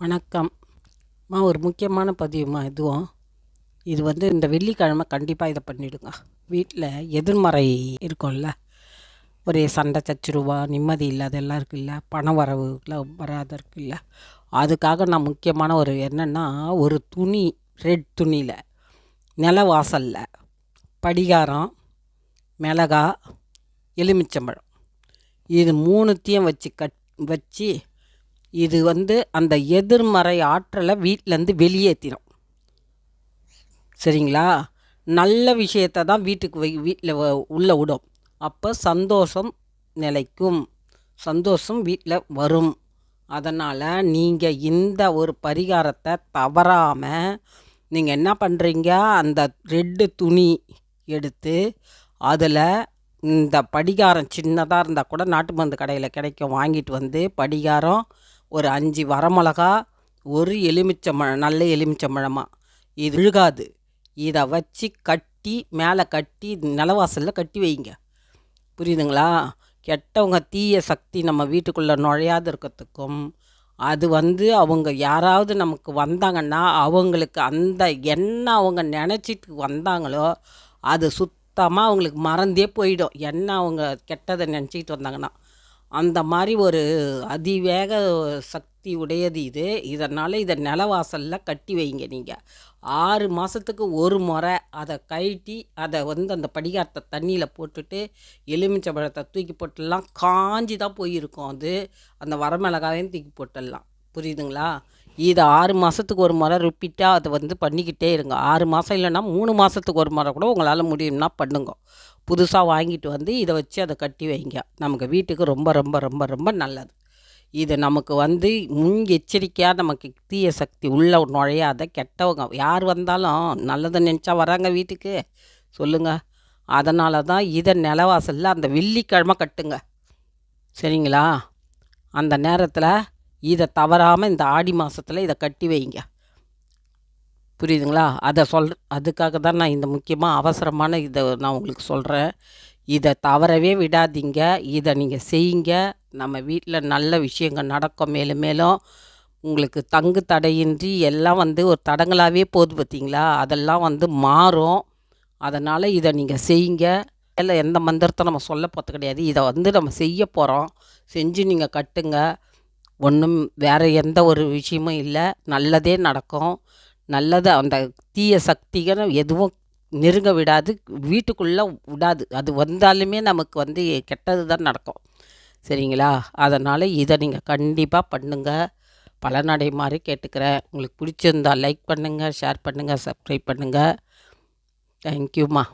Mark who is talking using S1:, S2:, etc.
S1: வணக்கம்மா ஒரு முக்கியமான பதிவுமா இதுவும். இது வந்து இந்த வெள்ளிக்கிழமை கண்டிப்பாக இதை பண்ணிவிடுங்க வீட்டில் எதிர்மறை இருக்கும்ல. ஒரே சண்டை சச்சுருவா நிம்மதி இல்லாதெல்லாம் இருக்குல்ல. பண வரவுலாம் வராத இருக்குல்ல. அதுக்காக நான் முக்கியமான ஒரு என்னென்னா ஒரு துணி ரெட் துணியில் நில வாசலில் படிகாரம் மிளகா எலுமிச்சம்பழம். இது மூணுத்தையும் வச்சு கட் வச்சு இது வந்து அந்த எதிர்மறை ஆற்றலை வீட்டிலேருந்து வெளியேற்றிடும் சரிங்களா? நல்ல விஷயத்தை தான் வீட்டுக்கு வை வீட்டில் உள்ளே விடும். அப்போ சந்தோஷம் நிலைக்கும். சந்தோஷம் வீட்டில் வரும். அதனால் நீங்கள் இந்த ஒரு பரிகாரத்தை தவறாமல் நீங்கள் என்ன பண்ணுறீங்க அந்த ரெட்டு துணி எடுத்து அதில் இந்த படிகாரம் சின்னதாக இருந்தால் கூட நாட்டு மருந்து கடையில் கிடைக்கும். வாங்கிட்டு வந்து படிகாரம் ஒரு அஞ்சு வரமிளகா ஒரு எலுமிச்சம்பழம் நல்ல எலுமிச்சம்பழமாக இது விழுகாது. இதை வச்சு கட்டி மேலே கட்டி நிலவாசலில் கட்டி வைங்க. புரியுதுங்களா? கெட்டவங்க தீய சக்தி நம்ம வீட்டுக்குள்ளே நுழையாது இருக்கிறதுக்கும். அது வந்து அவங்க யாராவது நமக்கு வந்தாங்கன்னா அவங்களுக்கு அந்த என்ன அவங்க நினச்சிட்டு வந்தாங்களோ அது சுத்தமாக அவங்களுக்கு மறந்தே போயிடும். என்ன அவங்க கெட்டதை நினச்சிக்கிட்டு வந்தாங்கன்னா. அந்த மாதிரி ஒரு அதிவேக சக்தி உடையது இது. இதனால் இதை நிலவாசலில் கட்டி வைங்க நீங்கள் ஆறு மாதத்துக்கு ஒரு முறை அதை கழட்டி அதை வந்து அந்த படிகாரத்தை தண்ணியில் போட்டுட்டு எலுமிச்சை பழத்தை தூக்கி போட்டுடலாம். காஞ்சி தான் போயிருக்கும் அது. அந்த வரமிளகாயும் தூக்கி போட்டுடலாம். புரியுதுங்களா? இதை ஆறு மாதத்துக்கு ஒரு முறை ரிப்பீட்டாக அதை வந்து பண்ணிக்கிட்டே இருங்க. ஆறு மாதம் இல்லைன்னா மூணு மாதத்துக்கு ஒரு முறை கூட உங்களால் முடியும்னா பண்ணுங்க. புதுசாக வாங்கிட்டு வந்து இதை வச்சு அதை கட்டி வைங்க. நமக்கு வீட்டுக்கு ரொம்ப ரொம்ப ரொம்ப ரொம்ப நல்லது. இது நமக்கு வந்து முன் எச்சரிக்கையாக நமக்கு தீய சக்தி உள்ளே நுழையாத கெட்டவங்க. யார் வந்தாலும் நல்லதை நினச்சா வராங்க வீட்டுக்கு. சொல்லுங்கள் அதனால தான் இதை நிலவாசலில் அந்த வெள்ளிக்கிழமை கட்டுங்க. சரிங்களா? அந்த நேரத்தில் இதை தவறாமல் இந்த ஆடி மாதத்தில் இதை கட்டி வைங்க. புரியுதுங்களா? அதை சொல் அதுக்காக தான் நான் இந்த முக்கியமாக அவசரமான இதை நான் உங்களுக்கு சொல்கிறேன் இதை தவறவே விடாதீங்க. இதை நீங்கள் செய்யுங்க. நம்ம வீட்டில் நல்ல விஷயங்கள் நடக்கும் மேலும் மேலும். உங்களுக்கு தங்கு தடையின்றி எல்லாம் வந்து ஒரு தடங்களாகவே போகுது பார்த்தீங்களா? அதெல்லாம் வந்து மாறும். அதனால் இதை நீங்கள் செய்யுங்க. இல்லை எந்த மந்திரத்தை நம்ம சொல்ல போகிறது கிடையாது. இதை வந்து நம்ம செய்ய போகிறோம் செஞ்சு நீங்கள் கட்டுங்க. ஒன்றும் வேறு எந்த ஒரு விஷயமும் இல்லை. நல்லதே நடக்கும். நல்லது அந்த தீய சக்திகள் எதுவும் நெருங்க விடாது வீட்டுக்குள்ளே விடாது. அது வந்தாலுமே நமக்கு வந்து கெட்டது தான் நடக்கும். சரிங்களா? அதனால் இதை நீங்கள் கண்டிப்பாக பண்ணுங்கள் பலனடை மாதிரி கேட்டுக்கிறேன். உங்களுக்கு பிடிச்சிருந்தா லைக் பண்ணுங்கள் ஷேர் பண்ணுங்கள் சப்ஸ்கிரைப் பண்ணுங்கள் தேங்க்யூம்மா